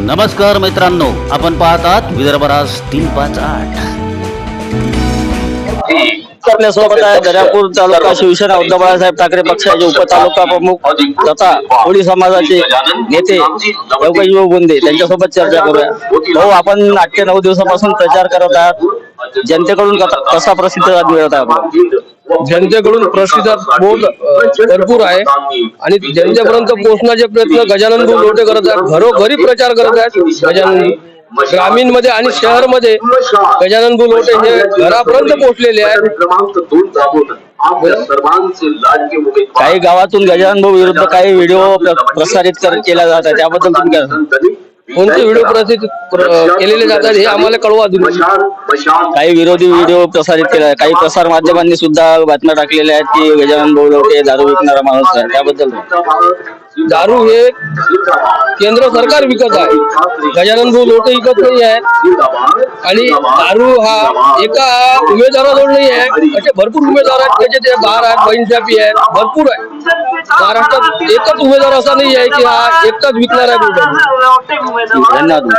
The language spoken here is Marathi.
नमस्कार मित्रांनो आपण पाहतात विदर्भराज तीन पाच आठ. आपल्यासोबत आहे दर्यापूर तालुका शिवसेना उद्धव बाळासाहेब ठाकरे पक्षाचे उपतालुका प्रमुख तथा कोळी समाजाचे नेते योगजीव बोंदे त्यांच्यासोबत चर्चा करूया. भाऊ आपण आठ ते नऊ दिवसापासून प्रचार करत आहात. जनतेकडून कसा प्रतिसाद मिळत आहे आपण जनतेकडून प्रतिसाद बोल भरपूर आहे आणि जनतेपर्यंत पोहोचण्याचे प्रयत्न गजानन भाऊ लोटे करत आहेत घरोघरी प्रचार करत आहेत गजानन ग्रामीणमध्ये आणि शहरमध्ये गजानन भाऊ लोटे हे घरापर्यंत पोहोचलेले आहेत. काही गावातून गजानन भाऊ विरुद्ध काही व्हिडिओ प्रसारित केला जात आहे त्याबद्दल तुम्ही कोणते व्हिडिओ प्रसिद्ध प्र- केलेले जातात हे आम्हाला कळवा तुम्ही काही विरोधी व्हिडिओ प्रसारित केला काही प्रसार माध्यमांनी सुद्धा बातम्या टाकलेल्या आहेत की गजानन भाऊ लोटे दारू विकणारा माणूस आहे. त्याबद्दल? दारू हे केंद्र सरकार विकत आहे. गजानन भाऊ लोटे विकत नाही आहे आणि दारू हा एका उमेदवाराजवळ नाही आहे. असे भरपूर उमेदवार आहेत. त्याचे ते बार आहेत बहिणशापी आहेत. भरपूर आहे महाराष्ट्रात एकच उमेदवार असा नाही आहे की हा एकटाच विकणार आहे. 女人那种。